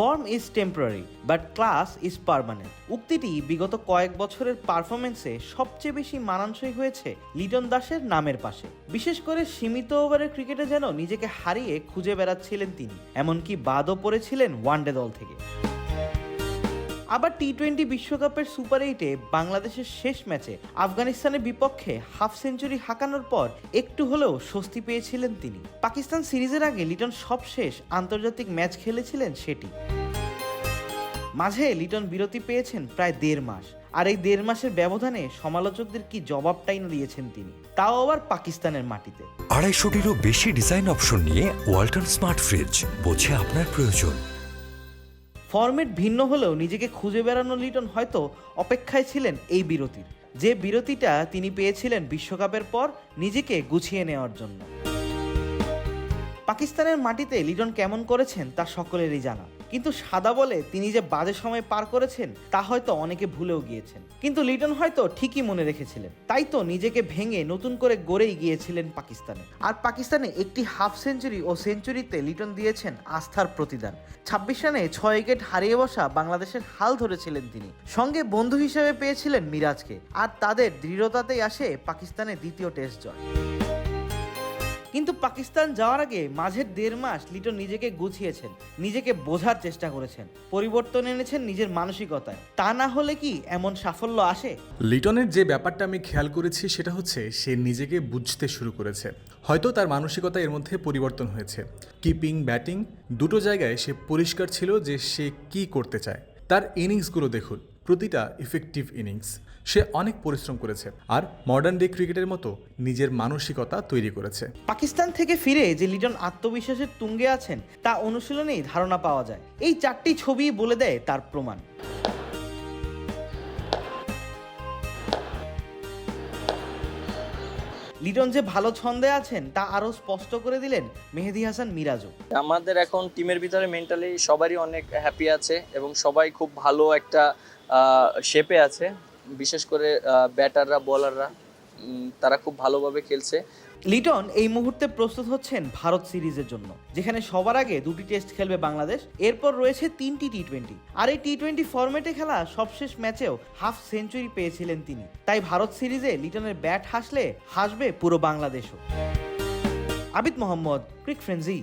Form is temporary, but class is permanent. উক্তিটি বিগত কয়েক বছরের পারফরমেন্সে সবচেয়ে বেশি মানানসই হয়েছে লিটন দাসের নামের পাশে। বিশেষ করে সীমিত ওভারের ক্রিকেটে যেন নিজেকে হারিয়ে খুঁজে বেড়াচ্ছিলেন তিনি, এমনকি বাদও পড়েছিলেন ওয়ানডে দল থেকে। আবার টি টোয়েন্টি বিশ্বকাপের সুপার এইটে বাংলাদেশের শেষ ম্যাচে আফগানিস্তানের বিপক্ষে হাফ সেঞ্চুরি হাঁকানোর পর একটু হলেও স্বস্তি পেয়েছিলেন তিনি। পাকিস্তান সিরিজের আগে লিটন সবশেষ আন্তর্জাতিক ম্যাচ খেলেছিলেন সেটি। মাঝে লিটন বিরতি পেয়েছেন প্রায় দেড় মাস, আর এই দেড় মাসের ব্যবধানে সমালোচকদের কি জবাবটাই না দিয়েছেন তিনি। তাও আবার পাকিস্তানের মাটিতে। আড়াইশোটিরও বেশি ডিজাইন অপশন নিয়ে ওয়াল্টন স্মার্ট ফ্রিজ বোঝে আপনার প্রয়োজন। ফরম্যাট ভিন্ন হলেও নিজেকে খুঁজে বেড়ানো লিটন হয়তো অপেক্ষায় ছিলেন এই বিরতির। যে বিরতিটা তিনি পেয়েছিলেন বিশ্বকাপের পর নিজেকে গুছিয়ে নেওয়ার জন্য। পাকিস্তানের মাটিতে লিটন কেমন করেছেন তা সকলেরই জানা। কিন্তু সাদা বলে তিনি যে বাজে সময় পার করেছেন, তা হয়তো অনেকে ভুলেও গিয়েছেন। কিন্তু লিটন হয়তো ঠিকই মনে রেখেছিলেন। তাই তো নিজেকে ভেঙে নতুন করে গড়েই গিয়েছিলেন পাকিস্তানে। আর পাকিস্তানে একটি হাফ সেঞ্চুরি ও সেঞ্চুরিতে লিটন দিয়েছেন আস্থার প্রতিদান। ছাব্বিশ রানে ছয় উইকেট হারিয়ে বসা বাংলাদেশের হাল ধরেছিলেন তিনি। সঙ্গে বন্ধু হিসেবে পেয়েছিলেন মিরাজকে। আর তাদের দৃঢ়তাতেই আসে পাকিস্তানের দ্বিতীয় টেস্ট জয়। কিন্তু পাকিস্তান যাওয়ার আগে মাঝের দেড় মাস লিটন নিজেকে গুছিয়েছেন, নিজেকে বোঝার চেষ্টা করেছেন, পরিবর্তন এনেছেন নিজের মানসিকতায়। তা না হলে কি এমন সাফল্য আসে? লিটনের যে ব্যাপারটা আমি খেয়াল করেছি সেটা হচ্ছে সে নিজেকে বুঝতে শুরু করেছে। হয়তো তার মানসিকতা এর মধ্যে পরিবর্তন হয়েছে। কিপিং, ব্যাটিং, দুটো জায়গায় সে পরিষ্কার ছিল যে সে কি করতে চায়। তার ইনিংসগুলো দেখুন। প্রতিটা ইফেক্টিভ ইনিংস সে অনেক পরিশ্রম করেছে আর মডার্ন ডে ক্রিকেটের মতো নিজের মানসিকতা তৈরি করেছে। পাকিস্তান থেকে ফিরে যে লিটন আত্মবিশ্বাসের তুঙ্গে আছেন তা অনুশীলনেই ধারণা পাওয়া যায়। এই চারটি ছবি বলে দেয় তার প্রমাণ। লিটন যে ভালো ছন্দে আছেন তা আরও স্পষ্ট করে দিলেন মেহেদি হাসান মিরাজও। আমাদের এখন টিমের ভিতরে মেন্টালি সবারই অনেক হ্যাপি আছে এবং সবাই খুব ভালো একটা শেপে আছে। বিশেষ করে ব্যাটাররা বলাররা তারা খুব ভালোভাবে খেলছে। লিটন, এই মুহূর্তে প্রস্তুত হচ্ছেন ভারত সিরিজের জন্য, যেখানে সবার আগে দুটি টেস্ট খেলবে বাংলাদেশ, এরপর রয়েছে তিনটি টি টোয়েন্টি আর এই টি টোয়েন্টি ফরম্যাটে খেলা সবশেষ ম্যাচেও হাফ সেঞ্চুরি পেয়েছিলেন তিনি। তাই ভারত সিরিজে লিটনের ব্যাট হাসলে হাসবে পুরো বাংলাদেশও। আবিদ মোহাম্মদ ক্রিক ফ্রেন্সি